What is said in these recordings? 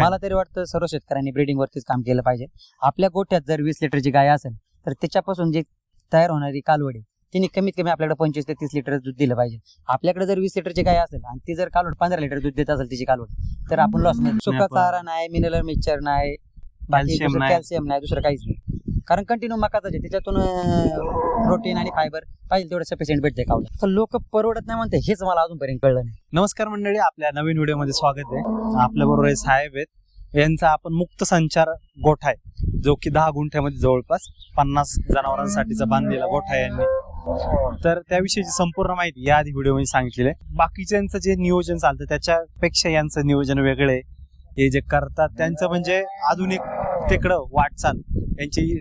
मला तरी वाटतं सर्व शेतकऱ्यांनी ब्रीडिंग वरतीच काम केलं पाहिजे. आपल्या गोठ्यात जर वीस लिटरची गाय असेल तर त्याच्यापासून जे तयार होणारी कालवडी तिने कमीत कमी आपल्याकडे पंचवीस ते तीस लिटर दूध दिलं पाहिजे. आपल्याकडे जर वीस लिटरची गाय असेल आणि ती जर कालवड पंधरा लिटर दूध देत असेल तिची कालवड तर आपण लॉस नाही. सुका चारा नाही मिनरल मिक्सचर नाही नाही. कॅल्शियम नाही दुसरं काहीच नाही. कारण कंटिन्यू मकाच आहे. त्याच्यातून प्रोटीन आणि फायबर पाहिजे तेवढं सफिशियंट भेटते कावलं तर लोक परवडत नाही म्हणते. हेच मला अजूनपर्यंत कळलं नाही. नमस्कार मंडळी आपल्या नवीन व्हिडिओमध्ये स्वागत आहे. आपल्या बरोबर आहे साहेब आहेत. यांचा आपण मुक्त संचार गोठा आहे जो की दहा गुंठ्यामध्ये जवळपास पन्नास जनावरांसाठीचा बांधलेला गोठा आहे यांनी. तर त्याविषयीची संपूर्ण माहिती या आधी व्हिडिओमध्ये सांगितलेली आहे. बाकीच्यांचं जे नियोजन चालतं त्याच्यापेक्षा यांचं नियोजन वेगळं आहे. हे जे करतात त्यांचं म्हणजे आधुनिक तिकडं वाटचाल यांची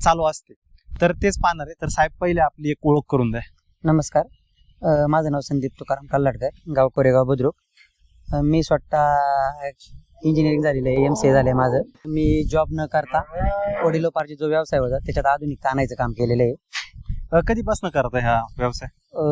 चालू असते. तर तेच पाहणार आहे. तर साहेब पहिले आपली एक ओळख करून द्या. नमस्कार. अ, माझं नाव संदीप तुकाराम कल्लाडकर गाव कोरेगाव बुद्रुक. अ, मी स्वतः इंजिनिअरिंग झालेलं आहे एम सी ए झालं आहे माझं. मी जॉब न करता वडिलोपार्जित जो व्यवसाय होता त्याच्यात आधुनिक आणायचं काम केलेलं आहे. अं, कधीपासून करताय हा व्यवसाय? अ,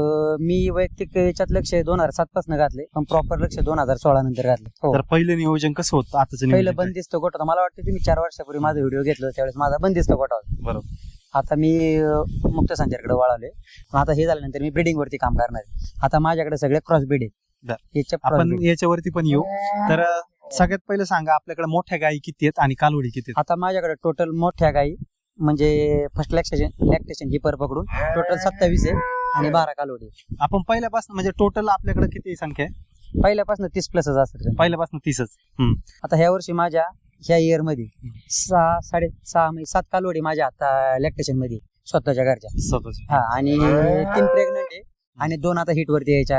मी वैयक्तिक याच्यात लक्ष दोन हजार सात पासून घातले पण प्रॉपर लक्ष दोन हजार सोळा नंतर घातले. हो. तर पहिलं नियोजन कसं होतं आताचं पहिलं नियोजन? बंदिस्त गोट होता. मला वाटतं तुम्ही चार वर्षापूर्वी माझा व्हिडिओ घेतला होता त्यावेळेस माझा बंदिस्त गोटा होता. बरोबर. आता मी अ, मुक्त संचारकडे वळालोय. पण आता हे झाल्यानंतर मी ब्रिडिंग वरती काम करणार आहे. आता माझ्याकडे सगळे क्रॉस ब्रीड बर. आहेत याच्या आपण. याच्यावरती पण येऊ. तर अं, सगळ्यात पहिले सांगा आपल्याकडे मोठ्या गायी किती आहेत आणि कालवडी किती आहेत? आता माझ्याकडे टोटल मोठ्या गाई म्हणजे फर्स्ट लॅक्टेशन लॅक्टेशन हिपर पकडून. टोटल सत्तावीस आहे आणि बारा कालोडी आपण पहिल्यापासून म्हणजे टोटल आपल्याकडे किती संख्या आहे? पहिल्यापासून तीस प्लसच असतात पहिल्यापासून तीसच. आता ह्या वर्षी माझ्या ह्या इयरमध्ये सहा साडे सहा म्हणजे सात कालवडी माझ्या आता लॅक्टेशनमध्ये. स्वतःच्या घरच्या. स्वतःच हा आणि तीन प्रेग्नंट आहे आणि दोन आता हिट वरती यायच्या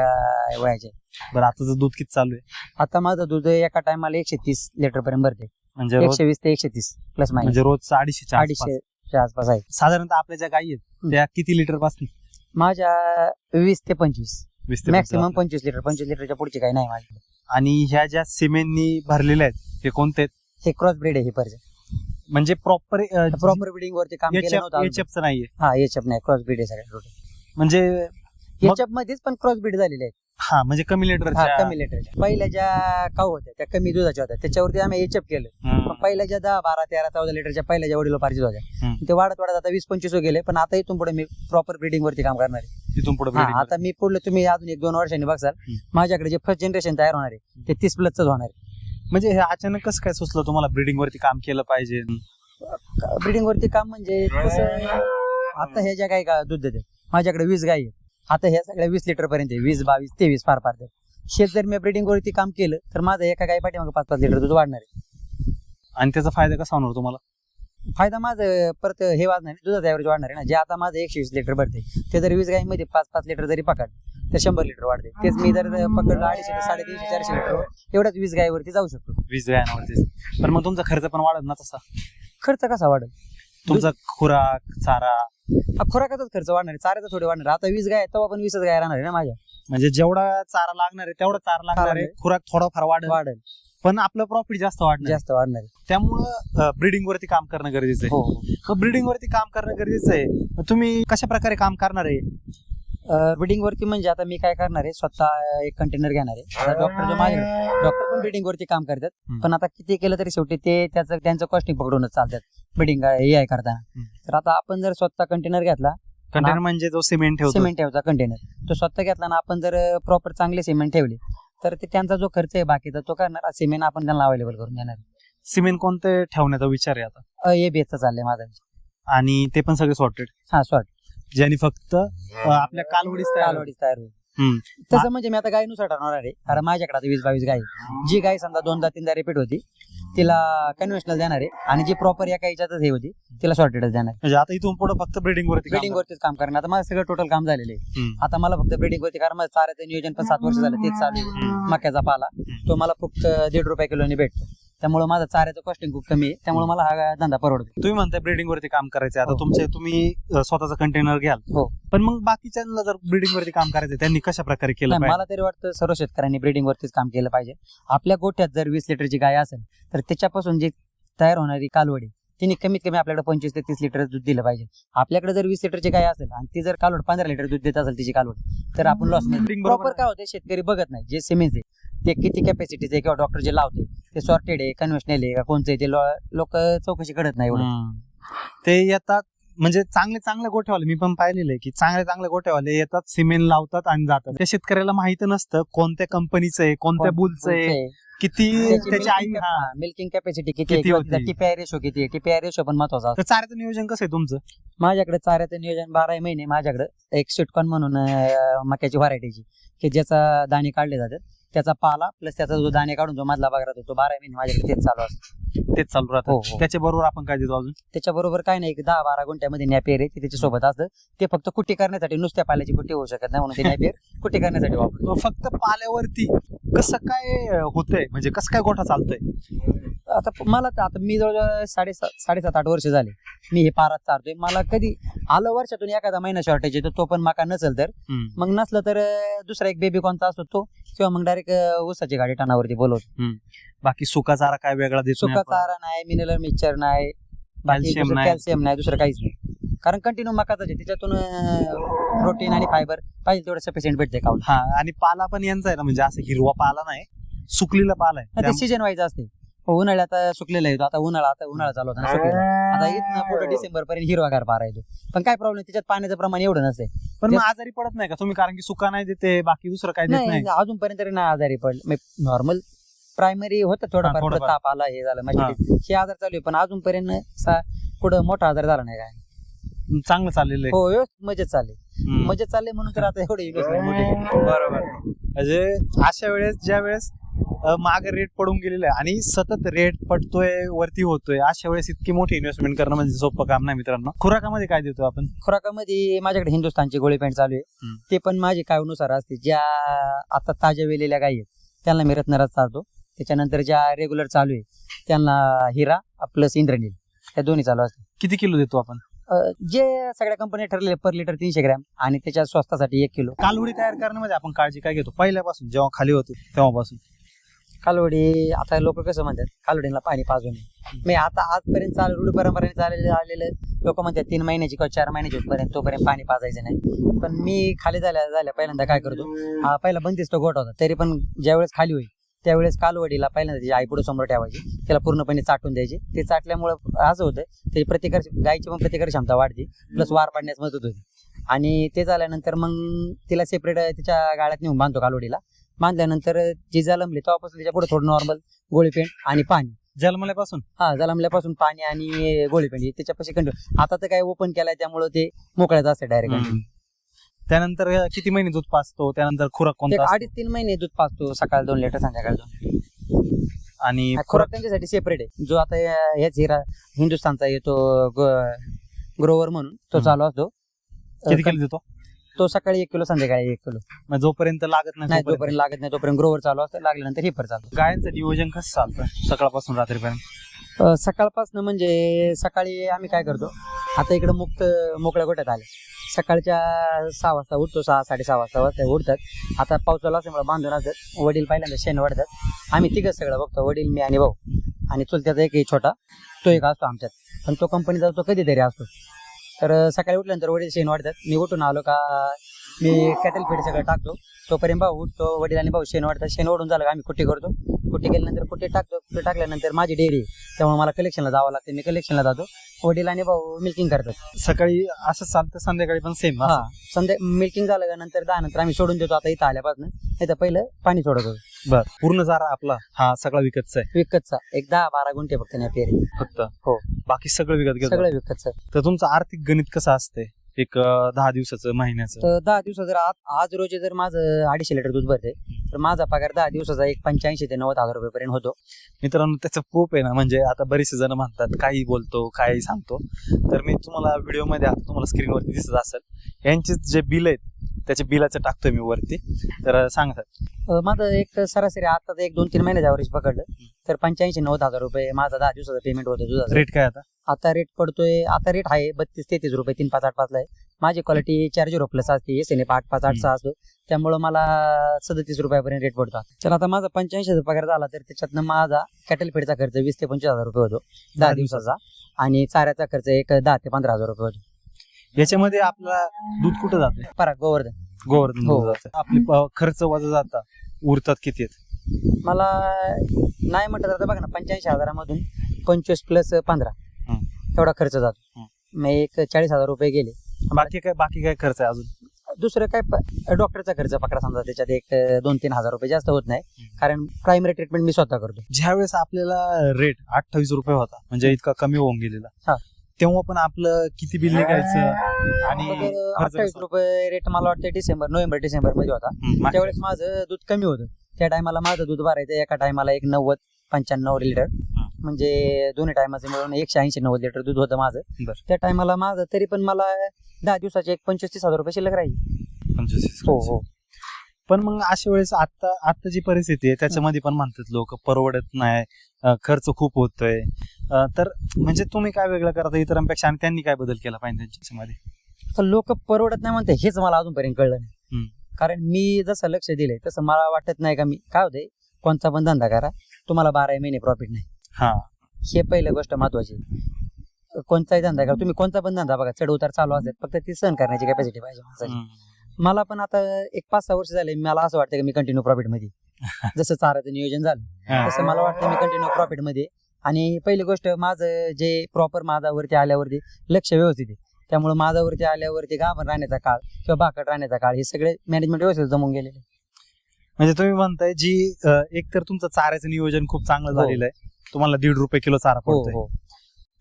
वयाचे. बरं आताचं दूध किती चालू आहे? आता माझं दूध एका टायमाला एकशे तीस लिटर पर्यंत भरते म्हणजे रोज एकशे वीस ते एकशे तीस प्लस मायनस म्हणजे रोज अडीचशे अडीचशे आसपास आहे. साधारणतः आपल्या ज्या गायी आहेत त्या किती लिटरपासून? माझ्या वीस ते पंचवीस. वीस ते मॅक्सिमम पंचवीस. पंचवीस लिटर पंचवीस लिटरच्या पुढची काही नाही माझ्याकडे. आणि ह्या ज्या सिमेंटनी भरलेल्या आहेत ते कोणते आहेत? हे क्रॉस ब्रीड आहे हिपरचे म्हणजे प्रॉपर प्रॉपर ब्रीडिंग वरती काम केलं नव्हतं अजून. एचएफचं नाहीये. हा एचएफ नाही क्रॉस ब्रीड आहे सगळ्या टोटल म्हणजे मग- एचएफ मध्येच पण क्रॉस ब्रीड झालेले आहेत. हा म्हणजे कमी हा लिटर कमी लिटरच्या पहिल्या ज्या काऊ होत्या त्या कमी दुधाच्या होत्या. त्याच्यावरती आम्ही एचएफ केलं. पण पहिल्या ज्या दहा बारा तेरा चौदा लिटरच्या पहिल्या ज्या वडील पार्जित होत्या हम्म. ते वाढत वाढत आता वीस पंचवीस गेले पण आता इथून पुढे मी प्रॉपर ब्रीडिंग वरती काम करणार आहे. तिथून पुढे हा, आता मी पुढलं तुम्ही अजून एक दोन वर्षांनी बघसाल हम्म. माझ्याकडे जे फर्स्ट जनरेशन तयार होणार आहे ते तीस प्लसच होणार आहे. म्हणजे हे अचानक कसं काय सुचलं तुम्हाला ब्रिडिंग वरती काम केलं पाहिजे? ब्रीडिंग वरती काम म्हणजे कसं आता ह्या ज्या गाई का- दूध देते माझ्याकडे वीस गाई आहे आता ह्या सगळ्या वीस लिटर पर्यंत आहे. वीस बावीस तेवीस फार फार शेत जर मी ब्रीडिंग वरती काम केलं तर माझं एका गाई पाठीमागे पाच पाच लिटर दूध वाढणार आहे. आणि त्याचा फायदा कसा होणार तुम्हाला? फायदा माझं परत हे वाजणार नाही दुधाचा ॲव्हरेज वाढणार आहे ना. जे आता माझं एकशे वीस लिटर भरते ते जर वीस गाईमध्ये पाच पाच लिटर जरी पकड तर शंभर लिटर वाढते. तेच मी जर पकडलं अडीचशे ते साडेतीनशे चारशे लिटर एवढ्याच वीस गाईवरती जाऊ शकतो. वीज गायांवरती. पण मग तुमचा खर्च पण वाढत ना तसा? खर्च कसा वाढेल? तुमचा खुराक चारा. हा, खुराकाचाच खर्च वाढणार आहे. चाऱ्याचा थोडे वाढणार आहे. आता वीस गाय आहेत, तेव्हा पण वीसच गाय राहणार आहे ना माझ्या? म्हणजे जेवढा चारा लागणार आहे तेवढा चारा लागणार आहे. चारा खुराक थोडाफार वाढेल. वाढेल. पण आपलं प्रॉफिट जास्त वाढणार. जास्त वाढणार आहे. त्यामुळं ब्रिडिंग वरती काम करणं गरजेचं आहे. हो मग ब्रिडिंग वरती काम करणं गरजेचं आहे. तुम्ही कशा प्रकारे काम करणार आहे? ब्रिडिंग वरती म्हणजे आता मी काय करणार आहे स्वतः एक कंटेनर घेणार आहे. डॉक्टर जो माझ्याकडे डॉक्टर पण ब्रिडिंग वरती काम करतात. पण आता किती केलं तरी शेवटी ते त्याचं त्यांचं कॉस्टिंग पकडूनच चालतात ब्रिडिंग हे आहे करताना. तर आता आपण जर स्वतः कंटेनर घेतला कंटेनर म्हणजे जो सिमेंट ठेवतो. सिमेंट ठेवता कंटेनर तो स्वतः घेतला ना आपण जर प्रॉपर चांगले सिमेंट ठेवले तर ते त्यांचा जो खर्च आहे बाकीचा तो करणार. सिमेंट आपण त्यांना अवेलेबल करून देणार. सिमेंट कोणते ठेवण्याचा विचार आहे आता? ए बेचा चाललंय माझा. आणि ते पण सगळे सॉर्टेड हा सॉरी ज्याने फक्त आपल्या कालवडीच तयार. कालवडीच तयार होईल हम्म. तसं म्हणजे मी आता गायनुसार ठरवणार आहे. कारण माझ्याकडे आता वीस बावीस गाय आहे. जी गाय समजा दोनदा तीनदा रिपीट होती तिला कन्व्हेन्शनल देणार आहे. आणि जी प्रॉपर या गायच्यातच हे होती तिला सॉर्टेडच देणार म्हणजे आता इथून पुढे फक्त ब्रिडिंग वरती काम ब्रिडिंग वरतीच काम करणार. आता माझं सगळं टोटल काम झालेलं आहे. हम्म. आता मला फक्त ब्रिडिंग वरती कारण माझं चाऱ्याचं नियोजन पण सात वर्ष झालं तेच चालू आहे. हम्म. मक्याचा पाला. तो मला फक्त दीड रुपये किलोने भेटतो. त्यामुळे माझं चाऱ्याचं कॉस्टिंग खूप कमी आहे. त्यामुळे मला हा धंदा परवडतो. तुम्ही म्हणताय ब्रिडिंग वरती काम करायचं आता हो. तुमचे तुम्ही अं, स्वतःचा कंटेनर घ्याल. हो. पण मग बाकीच्यांना जर ब्रिडिंग वरती काम करायचं त्यांनी कशा प्रकारे केलं नाही, पाहिजे? मला तरी वाटतं सर्व शेतकऱ्यांनी ब्रीडिंग वरतीच काम केलं पाहिजे. आपल्या गोठ्यात जर वीस लिटरची गाय असेल तर त्याच्यापासून जी तयार होणारी कालवडी तिने कमीत कमी आपल्याकडे पंचवीस ते तीस लिटर दूध दिलं पाहिजे. आपल्याकडे जर वीस लिटरची गाय असेल आणि ती जर कालवड पंधरा लिटर दूध देत असेल तिची कालवड तर आपण लॉस नाही. Breeding बरोबर प्रॉपर काय होते शेतकरी बघत नाही. जे सिमेंट आहे ते किती कॅपॅसिटीचे किंवा डॉक्टर जे लावते ते सॉर्टेड आहे कन्व्हेशनल आहे का आहे ते लोक चौकशी करत नाही एवढं. हम्म. ते येतात म्हणजे चांगले चांगले गोठेवाले मी पण पाहिलेले आहे की चांगले चांगले गोठेवाले येतात सिमेंट लावतात आणि जातात. त्या शेतकऱ्याला माहिती नसतं कोणत्या कंपनीचं आहे कोणत्या बुलचं आहे किती त्याची आई हा. मिल्किंग कॅपॅसिटी किती किती आहे किंवा होती? तिचा टीपीआय रेशो किती आहे? टीपीआय रेशो पण महत्त्वाचा असतो. तर चाऱ्याचं नियोजन कसं आहे तुमचं? माझ्याकडे चाऱ्याचं नियोजन बारा महिने माझ्याकडे एक स्वीटकॉर्न म्हणून अं, मक्याची व्हरायटीची की ज्याचा दाणे काढले जातात. त्याचा पाला प्लस त्याचा जो दाणे काढून जो मधला बाजारात होतो बारा महिने माझ्याकडे तेच चालू असतो. तेच चालू हो, राहतं हो. त्याच्या बरोबर आपण काय देतो अजून? त्याच्याबरोबर काय नाही एक दहा बारा गुंठ्यामध्ये नॅपियर आहे ते त्याच्या सोबत असतं. ते फक्त कुट्टी करण्यासाठी नुसत्या पाल्याची कुट्टी होऊ शकत नाही म्हणून ते नॅपियर कुट्टी करण्यासाठी वापरतो. फक्त पाल्यावरती कसं काय होतंय? म्हणजे कसं काय गोठा चालतोय? आता प- मला तर आता मी जवळजवळ साडेसात साडेसात आठ वर्ष झाले. मी हे पारात चारतोय. मला कधी आलं वर्षातून एखादा महिना शॉर्टेज येतो तो पण माका नसेल तर. मग नसलं तर अं, दुसरा एक बेबी कोणता असतो तो किंवा मग डायरेक्ट ऊसाची गाडी टाणावरती बोलवतो. बाकी सुका चारा काय वेगळा देतो सुका चारा नाही मिनरल मिक्सचर नाही. कॅल्शियम नाही. दुसरं काहीच नाही. कारण कंटिन्यू मकाच आहे त्याच्यातून प्रोटीन आणि फायबर पाहिजे तेवढं सफिशियंट भेटते का हा आणि पाला पण यांचा आहे ना म्हणजे असं हिरवा पाला नाही सुकलेला पाला आहे. ते सीजन वाईज असते. हो, उन्हाळ्यात आता सुकलेला येतो आता उन्हाळा आता उन्हाळा चालू होता ना आता इथनं पुढे डिसेंबर पर्यंत हिरवागार पारा येतो. पण काय प्रॉब्लेम त्याच्यात पाण्याचं प्रमाण एवढं नसते पण मग आजारी पडत नाही का? तुम्ही कारण की सुका नाही देते बाकी दुसरं काय देत नाही नाही. अजूनपर्यंत तरी नाही आजारी पडलं. नॉर्मल प्रायमरी होतं थोडंफार थोडंफार. ताप आला हे झालं म्हणजे हे. आजार चालू आहे पण अजूनपर्यंत सा- पुढं मोठा आजार झाला नाही काय चांगलं चाललेलं आहे. हो व्यवस्थित मजेत चालले. हम्म. मजेत चालले म्हणून तर आता एवढे मोठी. बरोबर. म्हणजे अशा वेळेस ज्या वेळेस मागे रेट पडून गेलेला आहे आणि सतत रेट पडतोय वरती होतोय अशा वेळेस इतकी मोठी इन्व्हेस्टमेंट करणं म्हणजे सोपं काम नाही मित्रांनो. खुराकामध्ये काय देतो आपण? खुराकामध्ये माझ्याकडे हिंदुस्थानची गोळी पॅन्ट चालू आहे. हम्म. ते पण माझी काळनुसार असते. ज्या आता ताज्या वेलेल्या गायी आहेत त्यांना मी रत्नराज चालतो त्याच्यानंतर ज्या रेग्युलर चालू आहे त्यांना हिरा प्लस इंद्रनील त्या दोन्ही चालू असते किती किलो देतो आपण? जे सगळ्या कंपनी ठरलेले पर लिटर तीनशे ग्रॅम आणि त्याच्या स्वस्तासाठी एक किलो. कालवडी तयार करण्यामध्ये आपण काळजी काय घेतो? पहिल्यापासून जेव्हा खाली होते तेव्हापासून. कालवडी आता लोक कसं म्हणतात कालवडीला पाणी पाजू नये मी आता आजपर्यंत चालू रूढ परंपरेने चाललेले आलेले लोक म्हणतात तीन महिन्याची किंवा चार महिन्याची होतपर्यंत तोपर्यंत पाणी पाजायचं नाही. पण मी खाली झाल्या झाल्या पहिल्यांदा काय करतो हा पहिला बंदिस्त गोट होता तरी पण ज्यावेळेस खाली होईल त्यावेळेस कालवडीला पहिल्यांदा त्याची आई पुढे समोर ठेवायची. त्याला पूर्णपणे चाटून द्यायची. ते चाटल्यामुळं असं होतं त्याची प्रतिकार गायची पण प्रतिकार क्षमता वाढते प्लस वार पाडण्यास मदत होते. आणि ते झाल्यानंतर मग तिला सेपरेट तिच्या गाड्यात नेऊन बांधतो कालवडीला. बांधल्यानंतर जी जलमली तेव्हापासून त्याच्या पुढे थोडं नॉर्मल गोळीपेंट आणि पाणी. जन्मल्यापासून? हा जलमल्यापासून पाणी आणि गोळीपेंट त्याच्यापाशी कंटिन्यू आता तर काय ओपन केलाय त्यामुळे ते मोकळ्यात असते डायरेक्ट. त्यानंतर किती महिने दूध पाचतो त्यानंतर खुराक एक कोणता असतो? अडीच तीन महिने दूध पाचतो सकाळ दोन लिटर संध्याकाळ दोन आणि हा खुराक त्यांच्यासाठी सेपरेट आहे. जो आता या- हेच हिरा हिंदुस्थानचा येतो ग्रोवर म्हणून तो हम्म. चालू असतो. किती किलो देतो? तो सकाळी एक किलो संध्याकाळी एक किलो. मग जोपर्यंत लागत नाही नाही तोपर्यंत. जोपर्यंत लागत नाही तोपर्यंत ग्रोवर चालू असतं लागल्यानंतर हिपर चालू गायांचं नियोजन कसं चालतं? सकाळपासून रात्रीपर्यंत? सकाळपासून म्हणजे सकाळी आम्ही काय करतो? आता इकडं मुक्त मोकळ्या गोट्यात आले. सकाळच्या सहा वाजता उठतो सहा साडेसहा वाजता वाजता उठतात. आता पावसाला असल्यामुळे बांधून असतात वडील पहिल्यांदा शेण वाढतात. आम्ही तिघं सगळं बघतो वडील मी आणि भाऊ. आणि चुलत्याचा एक छोटा तो एक असतो आमच्यात. पण तो कंपनीचा तो कधीतरी असतो. तर सकाळी उठल्यानंतर वडील शेण वाढतात. मी उठून आलो का मी कॅटल फेड सगळं टाकतो. तोपर्यंत भाऊ उठतो वडील आणि भाऊ शेण वाढतात शेण ओढून झालं का आम्ही कुट्टी करतो. कुट्टी केल्यानंतर कुट्टी टाकतो. कुट्टी टाकल्यानंतर माझी डेअरी. त्यामुळे मला कलेक्शनला जावं लागते. मी कलेक्शनला जातो. वडील आणि भाऊ मिल्किंग करतात. सकाळी असं चालतं संध्याकाळी पण सेम हा संध्या मिल्किंग झालं का नंतर दहा नंतर आम्ही सोडून देतो. आता इथं आल्यापासून. नाही तर पहिलं पाणी सोडत. होतो बर. पूर्ण चारा आपला हा सगळा विकतचा आहे. विकतचा. एक दहा बारा गुंठे फक्त नाही पेरी फक्त. हो. बाकी सगळं विकत घेतो. सगळं विकतचं. तर तुमचं आर्थिक गणित कसं असते एक अं, दहा दिवसाचं महिन्याचं. तर दहा दिवसात जर आज आज रोजी जर माझं अडीचशे लिटर दूध भरते तर माझा पगार दहा दिवसाचा एक पंच्याऐंशी ते नव्वद हजार रुपयेपर्यंत होतो. मित्रांनो त्याचं प्रूफ आहे ना म्हणजे आता बरेचसे जण म्हणतात काही बोलतो काही सांगतो. तर मी तुम्हाला व्हिडिओमध्ये आता तुम्हाला स्क्रीनवरती दिसत असेल यांचे जे बिल आहेत त्याच्या बिलाचं टाकतोय मी वरती. तर सांगतात अं, माझं एक सरासरी आता एक दोन तीन महिन्याच्या ॲव्हरेज पकडलं. तर पंच्याऐंशी नव्वद हजार रुपये माझा दहा दिवसाचा पेमेंट होतं दुधाचं रेट काय आता? आता रेट पडतोय आता रेट आहे बत्तीस तेहतीस रुपये तीन पाच आठ पाचला आहे. माझी क्वालिटी चार झिरो प्लस असते एस एन एफ आठ पाच आठ सहा असतो. त्यामुळं मला सदतीस रुपयापर्यंत रेट पडतो तर आता माझा पंच्याऐंशी पगार झाला तर त्याच्यातनं माझा कॅटल फेडचा खर्च वीस ते पंचवीस हजार रुपये होतो दहा दिवसाचा. आणि चाऱ्याचा खर्च एक दहा ते पंधरा हजार रुपये होतो. याच्यामध्ये आपला दूध कुठं जाते पराग गोवर्धन. गोवर्धन हो. दूध जातं आपले प- खर्च वजा जाता. उरतात किती आहेत? मला नाही म्हटलं तर आता बघा ना पंच्याऐंशी हजारामधून पंचवीस प्लस पंधरा. हं. एवढा खर्च जातो. मग एक चाळीस हजार रुपये गेले. बाकी काय बाकी काय खर्च आहे अजून? दुसरं काय प- डॉक्टरचा खर्च पकडा समजा त्याच्यात एक अं, दोन तीन हजार रुपये जास्त होत नाही. कारण प्रायमरी ट्रीटमेंट मी स्वतः करतो. ज्यावेळेस आपल्याला रेट अठ्ठावीस रुपये होता म्हणजे इतका कमी होऊन हा. तेव्हा पण आपलं किती बिल निघायचं? आणि खर्च अठ्ठावीस कसा? रुपये रेट मला वाटतं डिसेंबर नोव्हेंबर डिसेंबरमध्ये होता. हम्म, मागच्या त्यावेळेस माझं दूध कमी होतं. त्या टायमाला माझं दूध भरायचं एका टायमाला एक नव्वद पंच्याण्णव लिटर. म्हणजे दोन्ही टायमाचं मिळून एकशे ऐंशी नव्वद लिटर दूध होतं माझं. बरं. त्या टायमाला माझं तरी पण मला दहा दिवसाचे एक पंचवीस तीस हजार रुपये शिल्लक राहील. पंचवीस हो हो. पण मग अशा वेळेस आता आता जी परिस्थिती आहे त्याच्यामध्ये पण म्हणतात लोक परवडत नाही अं, खर्च खूप होतोय. अं, तर म्हणजे तुम्ही काय वेगळं करता इतरांपेक्षा आणि त्यांनी काय बदल केला पाहिजे त्यांच्यामध्ये? तर लोक परवडत नाही म्हणते हेच मला अजूनपर्यंत कळलं हम्म. नाही कारण मी जसं लक्ष दिलंय तसं मला वाटत नाही का मी काय होतंय कोणता पण धंदा करा तुम्हाला बारा महिने प्रॉफिट नाही. हा. हे पहिलं गोष्ट महत्वाची कोणताही धंदा करा तुम्ही कोणता पण धंदा बघा चढ उतार चालू असेल फक्त ती सहन करण्याची कॅपॅसिटी पाहिजे माणसाची. हम्म. मला पण आता एक पाच सहा वर्ष झाले मला असं वाटतं की मी कंटिन्यू प्रॉफिटमध्ये. जसं चाराचं नियोजन झालं. तसं मला वाटतं मी कंटिन्यू प्रॉफिटमध्ये. आणि पहिली गोष्ट माझं जे प्रॉपर माझावरती आल्यावरती लक्ष व्यवस्थित आहे. त्यामुळे माझावरती आल्यावरती गाभण राहण्याचा काळ किंवा भाकड राहण्याचा काळ हे सगळे मॅनेजमेंट व्यवस्थित जमून गेलेले. म्हणजे तुम्ही म्हणताय जी एक तर तुमचं चाऱ्याचं नियोजन खूप चांगलं हो. झालेलं आहे. तुम्हाला दीड रुपये किलो चारा हो पडतोय. हो.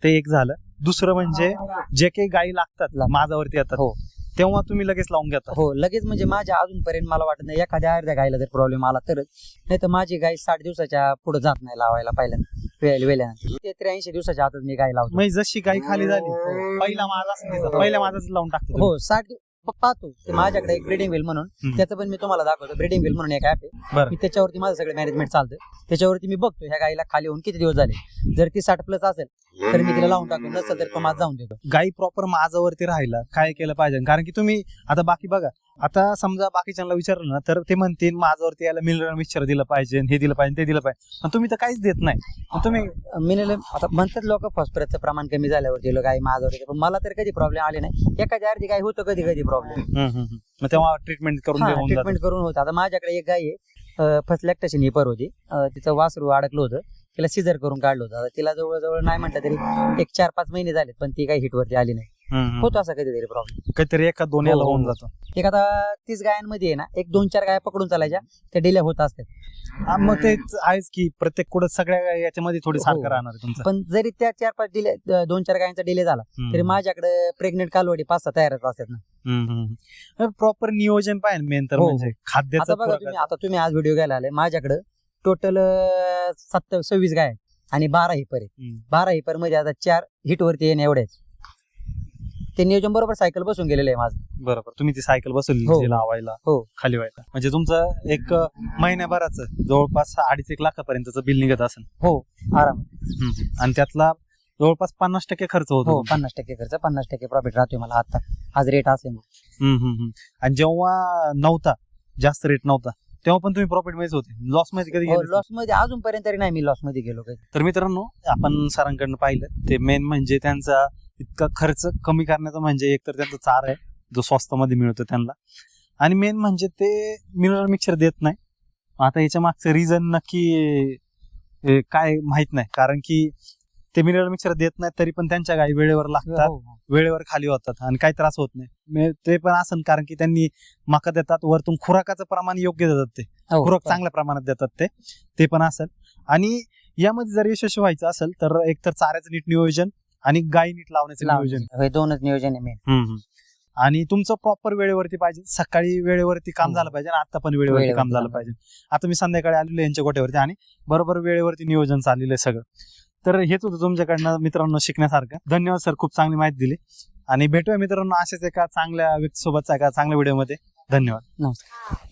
ते एक झालं. दुसरं म्हणजे जे काही गायी लागतात. माझावरती येतात. हो. तेव्हा तुम्ही लगेच लावून घेता. हो लगेच म्हणजे माझ्या अजूनपर्यंत मला वाटत नाही एखाद्या अर्ध्या गायला जर प्रॉब्लेम आला तरच. नाही तर माझी गाय साठ दिवसाच्या पुढे जात नाही लावायला पहिल्यांदा वेळ ते त्र्याऐंशी दिवसाच्या आतच मी गाय लावतो. म्हणजे जशी गाय खाली झाली पहिला माझा पहिल्या माझाच लावून टाकतो. हो साठ पाहतो ते माझ्याकडे एक ब्रिडिंग व्हील म्हणून हम्म. त्याचं पण मी तुम्हाला दाखवतो. ब्रिडिंग व्हील म्हणून एक ऍप आहे. बरं. मी त्याच्यावरती माझं सगळं मॅनेजमेंट चालतं त्याच्यावरती मी बघतो ह्या गायला खाली होऊन किती दिवस झाले. जर ती साठ प्लस असेल तर मी तिला लावून टाकतो नसेल तर तो माझा जाऊन देतो. गाई प्रॉपर माझावरती राहिला काय केलं पाहिजे? कारण की तुम्ही आता बाकी बघा आता समजा बाकीच्यांना विचारलं ना तर ते म्हणतील माझ्यावरती याला मिनरल मिक्सचर दिलं पाहिजे हे दिलं पाहिजे ते दिलं पाहिजे पण तुम्ही तर काहीच देत नाही तुम्ही मिनिमम आता म्हणतात लोक फॉस्फरसचं प्रमाण कमी झाल्यावर दिलं गाय माझ्यावर येते. पण मला तर कधी प्रॉब्लेम आले नाही एखाद्या अर्धी गाय होतं कधी कधी प्रॉब्लेम. मग तेव्हा ट्रीटमेंट करून देऊन जातं. ट्रीटमेंट करून होतं आता माझ्याकडे एक गाय आहे फर्स्ट लॅक्टेशन हिपर होती अं, तिचं वासरू अडकलं होतं तिला सिझर करून काढलं होतं आता तिला जवळजवळ नाही म्हटलं तरी एक चार पाच महिने झालेत पण ती काही हिटवरती आली नाही. होतो असा कधीतरी प्रॉब्लेम काहीतरी एका दोन याला हो, हो, होऊन हो. जातं एक आता तीस गायांमध्ये आहे ना एक दोन चार गाया पकडून चालायच्या त्या डिले होत असतात हा, मग तेच आहेच की प्रत्येक कुठं सगळ्या याच्यामध्ये थोडी हो. सारखं राहणार आहे तुमचं पण जरी त्या चार पाच डिले दोन चार गायांचा डिले झाला हम्म. तरी माझ्याकडे प्रेग्नेंट कालवडी पाच सहा तयारच असतात ना प्रॉपर नियोजन पाहिजे मेन तर हो, म्हणजे खाद्याचं आता बघा तुम्ही. आता तुम्ही आज व्हिडिओ घ्यायला आले माझ्याकडे टोटल सत्तावीस सव्वीस गाय आहेत आणि बारा हिपर आहेत हम्म. बारा हिपरमध्ये आता चार हिट वरती येणे एवढे आहेत ते नियोजन बरोबर सायकल बसून गेलेलं आहे माझं. बरोबर. तुम्ही ती सायकल बसवली हो. लावायला हो. खाली व्हायला. म्हणजे तुमचं एक महिन्याभराचं जवळपास अडीच एक लाखापर्यंतचं बिल निघत असेल. हो आराम. आणि त्यातला जवळपास पन्नास टक्के खर्च होतो हो तुमचा. पन्नास टक्के खर्च पन्नास टक्के प्रॉफिट राहतोय मला आता. आज रेट असल्यामुळे हम्म, हम्म, हम्म. आणि जेव्हा नव्हता जास्त रेट नव्हता तेव्हा पण तुम्ही प्रॉफिट मध्येच होते. लॉसमध्ये कधी गेले लॉसमध्ये अजूनपर्यंत तरी नाही मी लॉसमध्ये गेलो कधी. तर मित्रांनो आपण सरांकडनं पाहिलं. ते मेन म्हणजे त्यांचा इतका खर्च कमी करण्याचा म्हणजे एक तर त्यांचा चार आहे जो स्वस्तामध्ये मिळतो त्यांना. आणि मेन म्हणजे ते मिनरल मिक्सर देत नाही. आता याच्या मागचं रिझन नक्की काय माहीत नाही. कारण की ते मिनरल मिक्सर देत नाही तरी पण त्यांच्या गाई वेळेवर लागतात हो, हो. वेळेवर खाली होतात आणि काही त्रास होत नाही. ते पण असं कारण की त्यांनी मका देतात वरतून खुराकाचं प्रमाण योग्य देतात ते. हो, खुराक. चांगल्या प्रमाणात देतात ते. ते पण असेल आणि यामध्ये जर यशस्वी व्हायचं असेल तर एक तर चाऱ्याचं नीट नियोजन आणि गाई नीट लावण्याचं. नियोजन. लावण्याचं. हे दोनच नियोजन आहे मेन हम्म, हम्म. आणि तुमचं प्रॉपर वेळेवरती पाहिजे. सकाळी वेळेवरती काम हो. झालं पाहिजे आणि आता पण वेळेवरती वेळेवरती काम झालं पाहिजे. आता मी संध्याकाळी आलेलो आहे यांच्या गोट्यावरती आणि बरोबर वेळेवरती नियोजन चाललेलं आहे सगळं. तर हेच होतं तुमच्याकडनं मित्रांनो शिकण्यासारखं. धन्यवाद सर खूप चांगली माहिती दिली. आणि भेटूया मित्रांनो अशाच एका चांगल्या व्यक्तीसोबतचा एका चांगल्या व्हिडिओमध्ये धन्यवाद. नमस्कार.